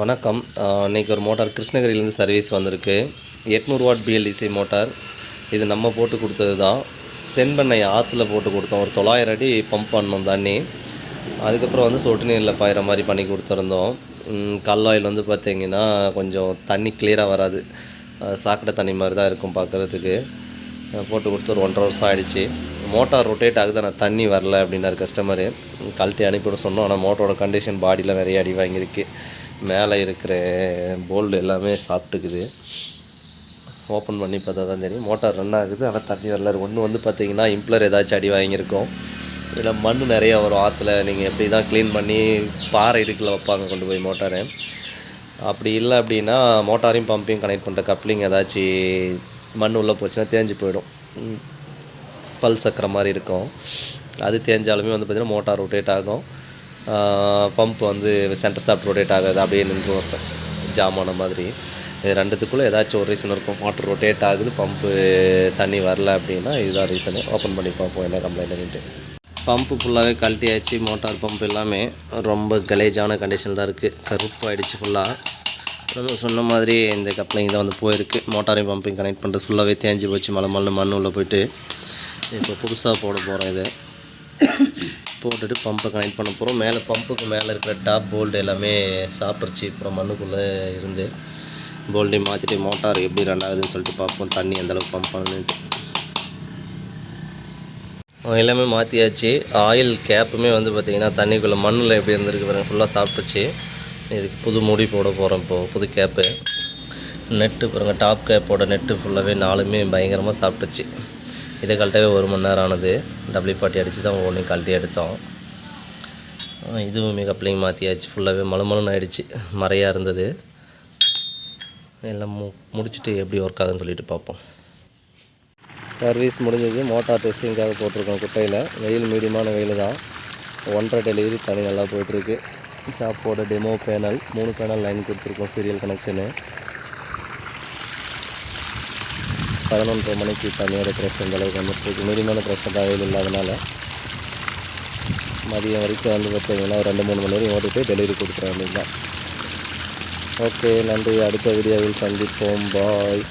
வணக்கம். இன்றைக்கி ஒரு மோட்டார் கிருஷ்ணகிரியிலேருந்து சர்வீஸ் வந்திருக்கு. எட்நூறு வாட் பிஎல்டிசி மோட்டார். இது நம்ம போட்டு கொடுத்தது தான். தென்பெண்ணை ஆற்றுல போட்டு கொடுத்தோம். ஒரு தொள்ளாயிரம் அடி பம்ப் பண்ணோம் தண்ணி. அதுக்கப்புறம் வந்து சொட்டு நீரில் பாயிற மாதிரி பண்ணி கொடுத்துருந்தோம். கல் ஆயில் வந்து பார்த்திங்கன்னா கொஞ்சம் தண்ணி கிளியராக வராது. சாக்கடை தண்ணி மாதிரி தான் இருக்கும் பார்க்குறதுக்கு போட்டு கொடுத்து ஒரு ஒன்றரை வருஷம் ஆகிடுச்சு மோட்டார் ரொட்டேட் ஆகுது. ஆனால் தண்ணி வரல அப்படின்னாரு கஸ்டமரு கழட்டி அனுப்பிவிட சொன்னோம். ஆனால் மோட்டரோட கண்டிஷன் பாடியில் நிறைய அடி வாங்கியிருக்கு. மேலே இருக்கிற போல்டு எல்லாமே சாப்பிட்டுக்குது. ஓப்பன் பண்ணி பார்த்தா தான் தெரியும். மோட்டார் ரன் ஆகுது. ஆனால் தண்ணி வரல ஒன்று வந்து பார்த்தீங்கன்னா இம்ப்ளர் ஏதாச்சும் அடி வாங்கியிருக்கோம். இதில் மண் நிறையா வரும். ஆற்றுல நீங்கள் எப்படி தான் க்ளீன் பண்ணி பாறை இடுக்கில் வைப்பாங்க கொண்டு போய் மோட்டாரை அப்படி இல்லை அப்படின்னா மோட்டாரையும் பம்பையும் கனெக்ட் பண்ணுற கப்ளிங் ஏதாச்சும் மண் உள்ளே போச்சுன்னா தேஞ்சு போயிடும். பல் சக்கரை மாதிரி இருக்கும். அது தேஞ்சாலுமே வந்து பார்த்திங்கன்னா மோட்டார் ரொட்டேட் ஆகும். பம்ப் வந்து சென்டர் சாப்ட் ரொட்டேட் ஆகாது. அப்படியே நின்று ஜாமான மாதிரி. இது ரெண்டுத்துக்குள்ளே ஏதாச்சும் ஒரு ரீசன் இருக்கும். மோட்டர் ரொட்டேட் ஆகுது பம்பு தண்ணி வரல அப்படின்னா இதுதான் ரீசனு ஓப்பன் பண்ணி பார்ப்போம் என்ன கம்ப்ளைண்ட்டுன்ட்டு பம்ப்பு ஃபுல்லாகவே கழட்டியாச்சு மோட்டார் பம்ப் எல்லாமே. ரொம்ப கலேஜான கண்டிஷனில் தான் இருக்குது கருப்பாயிடுச்சு ஃபுல்லாக நம்ம சொன்ன மாதிரி இந்த கப்ளிங் தான் வந்து போயிருக்கு. மோட்டாரையும் பம்பையும் கனெக்ட் பண்ணுறது ஃபுல்லாகவே தேஞ்சு போச்சு. மலை மண்ணு மண் உள்ள போயிட்டு. இப்போ புதுசாக போட போகிறோம் இதை. போட்டுட்டு பம்பை கனெக்ட் பண்ண போகிறோம் மேலே பம்புக்கு மேலே இருக்கிற டாப் போல்டு எல்லாமே சாப்பிட்ருச்சு அப்புறம் மண்ணுக்குள்ளே இருந்து போல்டையும் மாற்றிட்டு மோட்டார் எப்படி ரன் ஆகுதுன்னு சொல்லிட்டு பார்ப்போம். தண்ணி எந்தளவுக்கு பம்ப் பண்ணுன்ட்டு எல்லாமே மாற்றியாச்சு ஆயில் கேப்புமே வந்து பார்த்திங்கன்னா தண்ணிக்குள்ளே மண்ணில் எப்படி இருந்திருக்கு பாருங்கள் ஃபுல்லாக சாப்பிட்டுச்சு இதுக்கு புது முடி போட போகிறோம் இப்போது புது கேப்பு நெட்டு பாருங்கள் டாப் கேப்போட நெட்டு ஃபுல்லாகவே நாலுமே பயங்கரமாக சாப்பிட்டுச்சு இதை கழட்டவே ஒரு மணி நேரம் ஆனது. டபுள்யூ பாட்டி அடித்து தான் ஒவ்வொன்றையும் கழட்டி எடுத்தோம். இதுவும் இதுவுமே மாற்றியாச்சு ஃபுல்லாகவே மலமலன்னு ஆகிடுச்சு மறையாக இருந்தது. எல்லாம் மு முடிச்சுட்டு எப்படி ஒர்க் ஆகுதுன்னு சொல்லிட்டு பார்ப்போம். சர்வீஸ் முடிஞ்சது. மோட்டார் டெஸ்டிங்காக போட்டிருக்கோம் குட்டையில் வெயில் மீடியமான வெயில் தான். ஒன்றரை டெலிவரி தனி நல்லா போயிட்டுருக்கு ஷாப்போட டெமோ பேனல் மூணு பேனல் லைன் கொடுத்துருக்கோம். சீரியல் கனெக்ஷனு பதினொன்றரை மணிக்கு தண்ணியோட ப்ரெஷர் இந்த அளவுக்கு வந்துட்டுருக்கு. மீடியமான பிரச்சனை தகவல் இல்லாதனால மதியம் வரைக்கும் வந்து பார்த்தீங்கன்னா ஒரு ரெண்டு மூணு மணி வரைக்கும் ஓட்டிட்டு டெலிவரி கொடுத்துற வேண்டியது தான் ஓகே நன்றி. அடுத்த வீடியோவில் சந்திப்போம். பாய்